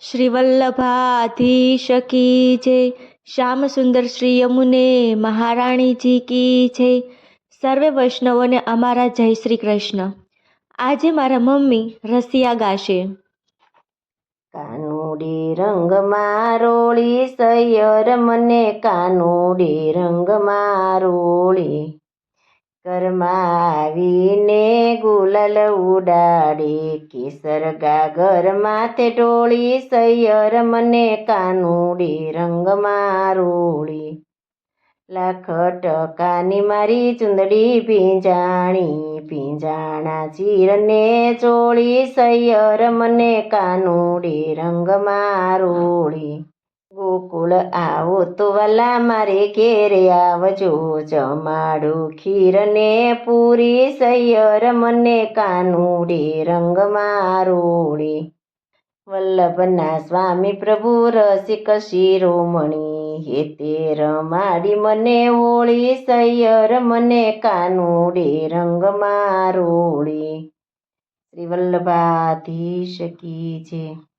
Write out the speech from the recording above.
શ્રી વલ્લભાધીશ કી જય શ્યામ સુંદર શ્રી યમુને મહારાણીજી કી જય. સર્વે વૈષ્ણવોને અમારા જય શ્રી કૃષ્ણ. આજે મારા મમ્મી રસિયા ગાશે. કાનુડી રંગ મારોળી, સૈયર મને કાનુડી રંગ રોળી ઘરમાં ગુલલ ઉડાડી, કેસર ગાગર માથે ટોળી સૈયર મને કાનુડી રંગમાં રોળી લાખ ટકાની મારી ચુંદડી પીંજાણી પીંજાણા ચીરને ચોળી, સૈયર મને કાનુડી રંગમાં રોળી ગોકુળ આવો તો વલા મારે ઘેરે આવજો. જમાડું ખીરને પૂરી, સૈયર મને કાનુડી રંગ મારોડી. વલ્લભના સ્વામી પ્રભુ રસિક શિરોમણી હે તે રમાડી મને ઓળી સૈયર મને કાનુડી રંગ મારોડી. શ્રી વલ્લભાધીશ કી છે